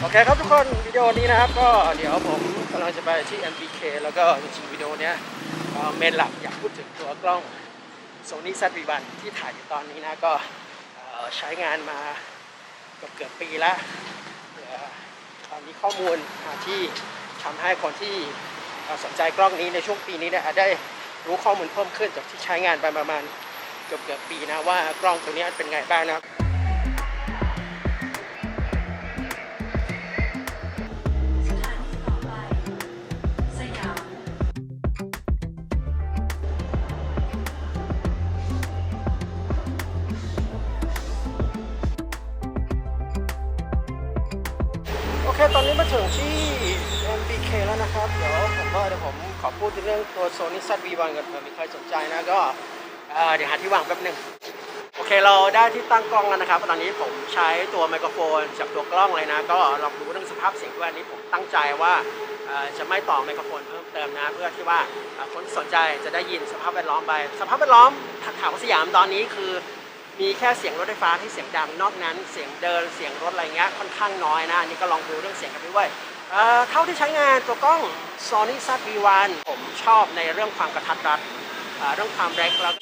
โอเคครับทุกคนวิดีโอนี้นะครับ ก็เดี๋ยวผมกำลังจะไปที่ MBK แล้วก็จริงๆวิดีโอนี้เมนหลักอยากพูดถึงตัวกล้อง Sony ZV-1 ที่ถ่ายอยู่ตอนนี้นะก็ใช้งานมาเกือบเกือบปีแล้วเอ่อตอนนี้ข้อมูลที่ทำให้คนที่สนใจกล้องนี้ในช่วงปีนี้เนี่ยได้รู้ข้อมูลเพิ่มขึ้นจากที่ใช้งานไปประมาณเกือบเกือบปีนะว่ากล้องตัวนี้เป็นไงบ้างนะครับ คตอนนี้มาถึงที่ MBK แล้วนะครับ เดี๋ยวผมว่าเดี๋ยวผมขอพูดถึงเรื่องตัว Sony ZV-1 กันเผื่อมีใครสนใจนะก็เดี๋ยวหาที่วางแป๊บหนึงโอเคเราได้ที่ตั้งกล้องแล้วนะครับ ตอนนี้ผมใช้ตัวไมโครโฟนจากตัวกล้องเลยนะ ก็ลองดูเรื่องสภาพเสียงด้วยอันนี้ผมตั้งใจว่าจะไม่ต่อไมโครโฟนเพิ่มเติมนะ เพื่อที่ว่าคนที่สนใจจะได้ยินสภาพแวดล้อมไป สภาพแวดล้อมแถวสยามตอนนี้คือ มีแค่เสียงรถไฟฟ้าที่เสียงดังนอกนั้น เสียงเดินเสียงรถอะไรเงี้ยค่อนข้างน้อยนะอันนี้ก็ลองดูเรื่องเสียงกันด้วยเอ่อเท่าที่ใช้งานตัวกล้อง Sony ZV-1 ผมชอบในเรื่องความกระทัดรัดเรื่องความเร็กแล้ว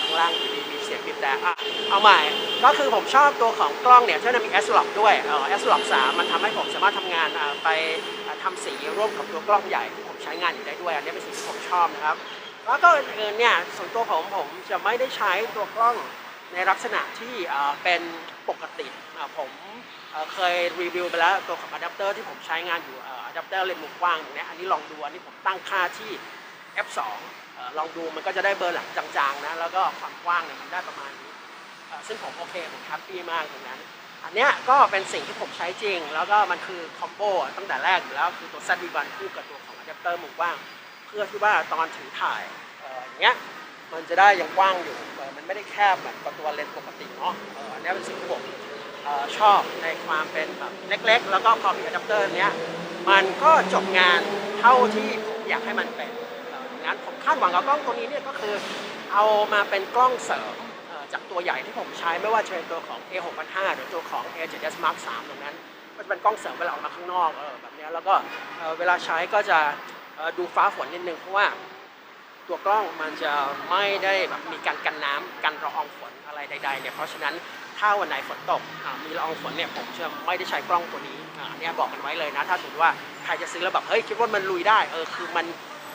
ข้างล่างอยู่ดีมีเสียงบีบแต่อะเอาใหม่ ก็คือผมชอบตัวของกล้องเนี่ยที่มันมี S Log ด้วยเอ่อ S Log 3มันทำให้ผมสามารถทำงานไปอ่าทำสีร่วมกับตัวกล้องใหญ่ ผมใช้งานอยู่ได้ด้วย อันนี้เป็นสิ่งที่ผมชอบนะครับ แล้วก็อื่นๆเนี่ยส่วนตัวผมผมจะไม่ได้ใช้ตัวกล้องในลักษณะที่เป็นปกติผมเคยรีวิวไปแล้วตัวของอะแดปเตอร์ที่ผมใช้งานอยู่อะแดปเตอร์เลนส์มุมกว้างตรงเนี้ยอันนี้ลองดูอันนี้ผมตั้งค่าที่ f2 ลองดูมันก็จะได้เบอร์หลังจางๆนะแล้วก็ความกว้างเนี่ยมันได้ประมาณนี้ซึ่งผมโอเคผมแฮปปี้มากตรงนั้น อันเนี้ยก็เป็นสิ่งที่ผมใช้จริง แล้วก็มันคือคอมโบตั้งแต่แรกอยู่แล้วคือตัว ZV-1 คู่กับตัวของอะแดปเตอร์มุมกว้าง เพื่อที่ว่าตอนถือถ่ายอย่างเงี้ยมันจะได้ยังกว้างอยู่มันไม่ได้แคบแบบกับตัวเลนส์ปกติเนาะอันนี้เป็นสิ่งที่ผมชอบในความเป็นแบบเล็ก ๆ แล้วก็พอมีอะแดปเตอร์เนี้ยมันก็จบงานเท่าที่ผมอยากให้มันเป็นงั้นผมคาดหวังกับกล้องตัวนี้เนี่ยก็คือเอามาเป็นกล้องเสริมจากตัวใหญ่ที่ผมใช้ไม่ว่าจะเป็นตัวของ A 6 5 0หรือตัวของ A7S Mark 3ตรงนั้นมันเป็นกล้องเสริมเวลาออกมาข้างนอกแบบเนี้ยแล้วก็เวลาใช้ก็จะ ดูฟ้าฝนนิดนึงเพราะว่าตัวกล้องมันจะไม่ได้แบบมีการกันน้ำกันละอองฝนอะไรใดๆเนี่ยเพราะฉะนั้นถ้าวันไหนฝนตกมีละอองฝนเนี่ยผมจะไม่ได้ใช้กล้องตัวนี้อันเนี่ยบอกกันไว้เลยนะถ้าสมมติว่าใครจะซื้อแล้วแบบเฮ้ยคิดว่ามันลุยได้เออคือมัน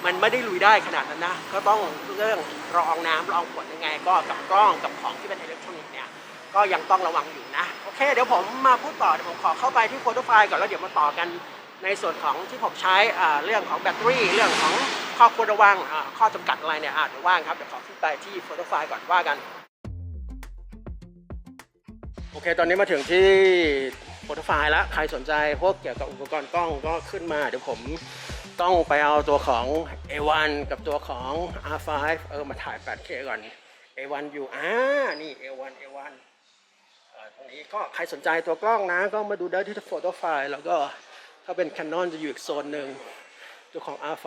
มันไม่ได้ลุยได้ขนาดนั้นนะก็ต้องเรื่องละองน้ำละอองฝนยังไง ก็กับกล้องกับของที่เป็นอิเล็กทรอนิกส์เนี่ยก็ยังต้องระวังอยู่นะ โอเค เดี๋ยวผมมาพูดต่อเดี๋ยวผมขอเข้าไปที่โฟโต้ไฟล์ก่อนแล้วเดี๋ยวมาต่อกัน ในส่วนของที่ผมใช้เรื่องของแบตเตอรี่ เรื่องของข้อควรระวังข้อจำกัดอะไรเนี่ยอาเดี๋ยวว่างครับ เดี๋ยวขอขึ้นไปที่โฟโต้ไฟล์ก่อนว่ากัน โอเค ตอนนี้มาถึงที่โฟโต้ไฟล์แล้ว ใครสนใจพวกเกี่ยวกับอุปกรณ์กล้องก็ขึ้นมา เดี๋ยวผมต้องไปเอาตัวของ A1 กับตัวของ R5 เออมาถ่าย 8K ก่อน A1 อยู่อ่านี่ A1 A1 เอ่อตรงนี้ก็ใครสนใจตัวกล้องนะ ก็มาดูได้ที่โฟโต้ไฟล์แล้วก็ ถ้าเป็น Canon จะอยู่อีกโซนหนึ่งตัวของ R5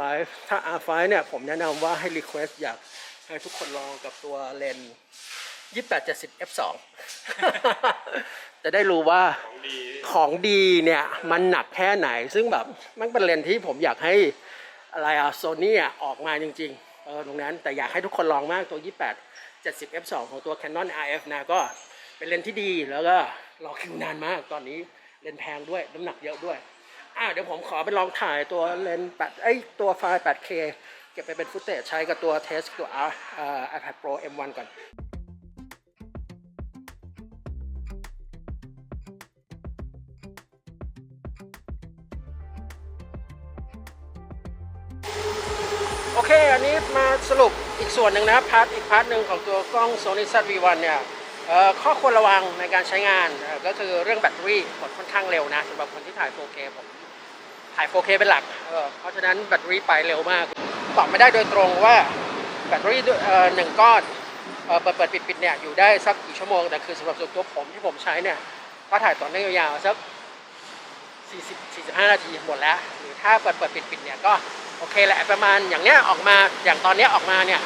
ถ้า R5 เนี่ยผมแนะนำว่าให้ Request อยากให้ทุกคนลองกับตัวเลนส์2870 f2 จะได้รู้ว่าของดีเนี่ย มันหนักแค่ไหน ซึ่งแบบมันเป็นเลนส์ที่ผมอยากให้อะไรอะโซนี่อออกมาจริงๆเออตรงนั้นแต่อยากให้ทุกคนลองมากตัว 28 70 f2 ของตัว Canon RF นะก็เป็นเลนส์ที่ดีแล้วก็รอคิวนานมากตอนนี้เลนส์แพงด้วยน้ำหนักเยอะด้วย อ่าเดี๋ยวผมขอไปลองถ่ายตัวเลนส์8ไอตัวไฟล์ 8K เก็บไปเป็นฟุตเตจใช้กับตัวเทสตัวอ่า iPad Pro M1 ก่อนโอเค อันนี้มาสรุปอีกส่วนหนึ่งนะพาร์ทอีกพาร์ทหนึ่งของตัวกล้อง Sony ZV-1 เนี่ย ข้อควรระวังในการใช้งานก็คือเรื่องแบตเตอรี่หมดค่อนข้างเร็วนะสำหรับคนที่ถ่าย 4K ผมถ่าย 4K เป็นหลักเเพราะฉะนั้นแบตเตอรี่ไปเร็วมาก ตอบไม่ได้โดยตรงว่าแบตเตอรี่หนึ่งก้อนเปิดเปิดปิดปิดเนี่ยอยู่ได้สักกี่ชั่วโมง แต่คือสำหรับส่วนตัวผมที่ผมใช้เนี่ยก็ถ่ายต่อเนื่องยาวๆสัก 40 45 นาทีหมดแล้ว หรือถ้าเปิดเปิดปิดปิดเนี่ยก็โอเคแหละประมาณอย่างเนี้ยออกมาอย่างตอนเนี้ยออกมาเนี่ย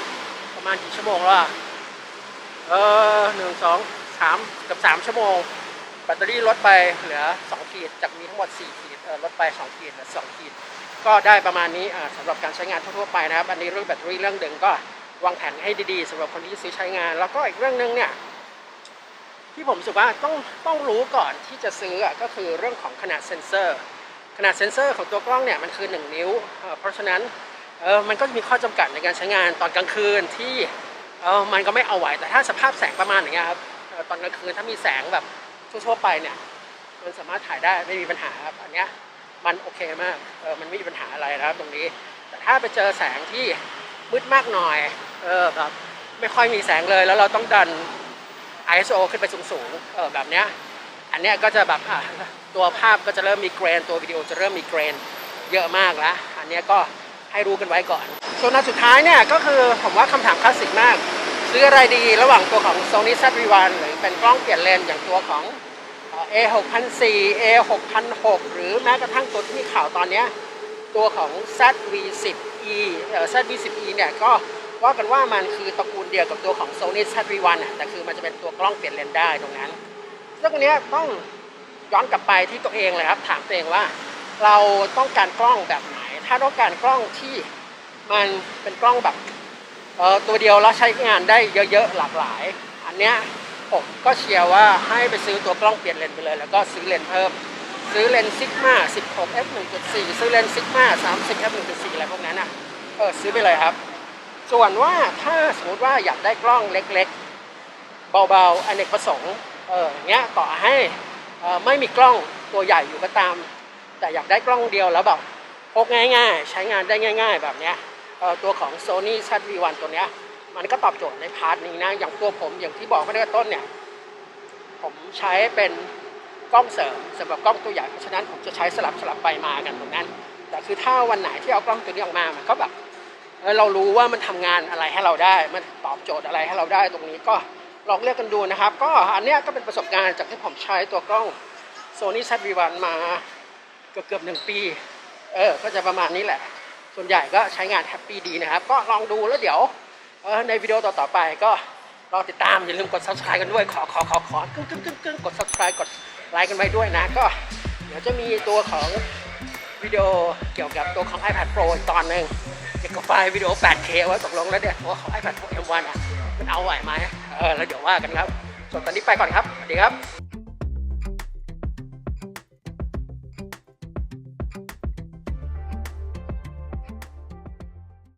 ประมาณกี่ชั่วโมงแล้วอะ เออหนึ่งสองสามเกับสามชั่วโมง แบตเตอรี่ลดไปเหลือ2ขีดจากมีทั้งหมด4ขีดเออลดไป2ขีดเหลือ2ขีด ก็ได้ประมาณนี้อ่าสำหรับการใช้งานทั่วๆไปนะครับ อันนี้เรื่องแบตเตอรี่เรื่องหนึ่งก็วางแผนให้ดีๆสำหรับคนที่ซื้อใช้งาน แล้วก็อีกเรื่องหนึ่งเนี่ยที่ผมรู้สึกว่าต้องต้องรู้ก่อนที่จะซื้อก็คือเรื่องของขนาดเซ็นเซอร์ ขนาดเซ็นเซอร์ของตัวกล้องเนี่ยมันคือ 1 นิ้วเอ่อเพราะฉะนั้นเออมันก็มีข้อจำกัดในการใช้งานตอนกลางคืนที่ เออมันก็ไม่เอาไหวแต่ถ้าสภาพแสงประมาณอย่างเงี้ยครับตอนกลางคืนถ้ามีแสงแบบทั่วๆไปเนี่ย มันสามารถถ่ายได้ไม่มีปัญหาครับอันเนี้ยมันโอเคมากเออมันไม่มีปัญหาอะไรนะครับตรงนี้ แต่ถ้าไปเจอแสงที่มืดมากหน่อยเออแบบไม่ค่อยมีแสงเลยแล้วเราต้องดัน ISO ขึ้นไปสูงๆเออแบบเนี้ยอันเนี้ยก็จะแบบตัวภาพก็จะเริ่มมีเกรน ตัววิดีโอจะเริ่มมีเกรนเยอะมากแล้วอันเนี้ยก็ให้รู้กันไว้ก่อน ส่วนอันสุดท้ายเนี่ยก็คือผมว่าคำถามคลาสสิกมาก ซื้ออะไรดีระหว่างตัวของ Sony Z-V1 หรือเป็นกล้องเปลี่ยนเลนส์อย่างตัวของเอ่อ A6004 A6006 หรือแม้กระทั่งตัวที่มีข่าวตอนเนี้ยตัวของ ZV10e เอ่อ ZV10e เนี่ยก็ว่ากันว่ามันคือตระกูลเดียวกับตัวของ Sony ZV1 อะแต่คือมันจะเป็นตัวกล้องเปลี่ยนเลนส์ได้ตรงนั้น ซึ่งอันเนี้ยต้องย้อนกลับไปที่ตัวเองเลยครับ ถามตัวเองว่า เราต้องการกล้องแบบไหน ถ้าต้องการกล้องที่ มันเป็นกล้องแบบเอ่อตัวเดียวแล้วใช้งานได้เยอะๆหลากหลาย อันเนี้ยผมก็เชียร์ว่าให้ไปซื้อตัวกล้องเปลี่ยนเลนส์ไปเลย แล้วก็ซื้อเลนส์เพิ่ม ซื้อเลนส์ซิกมา16 f 1.4ซื้อเลนส์ซิกมา30 f 1.4อะไรพวกนั้นอะเออซื้อไปเลยครับ ส่วนว่าถ้าสมมติว่าอยากได้กล้องเล็กๆ เบาๆอเนกประสงค์เอออย่างเงี้ยต่อให้เออไม่มีกล้องตัวใหญ่อยู่ก็ตาม แต่อยากได้กล้องเดียวแล้วแบบ พกง่ายๆ ใช้งานได้ง่าย ๆ แบบเนี้ยตัวของ Sony ZV-1 ตัวเนี้ยมันก็ตอบโจทย์ในพาร์ทนี้นะ อย่างตัวผมอย่างที่บอกไปตั้งแต่ต้นเนี่ย ผมใช้เป็นกล้องเสริมสำหรับกล้องตัวใหญ่เพราะฉะนั้นผมจะใช้สลับสลับไปมากันตรงนั้น แต่คือถ้าวันไหนที่เอากล้องตัวนี้ออกมามันก็แบบเรารู้ว่ามันทำงานอะไรให้เราได้ มันตอบโจทย์อะไรให้เราได้ตรงนี้ก็ลองเลือกกันดูนะครับ ก็อันเนี้ยก็เป็นประสบการณ์จากที่ผมใช้ตัวกล้อง Sony ZV-1 มาเกือบเกือบหนึ่งปี เออ ก็จะประมาณนี้แหละ ส่วนใหญ่ก็ใช้งานแฮปปี้ดีนะครับ ก็ลองดูแล้วเดี๋ยวในวิดีโอต่อๆไปก็รอติดตามอย่าลืมกด subscribe กันด้วย ขอขอขอขอกึ้งกึ้งกึ้งกึ้งกด subscribe กดไลค์กันไว้ด้วยนะ ก็เดี๋ยวจะมีตัวของวิดีโอเกี่ยวกับตัวของ iPad Pro อีกตอนหนึ่งเกี่ยวกับไฟล์วิดีโอ 8K ไว้ตกลงแล้วเนี่ยตัวของ iPad Pro M1 อะมันเอาไหวไหมเออแล้วเดี๋ยวว่ากันครับส่วนตอนนี้ไปก่อนครับ สวัสดีครับ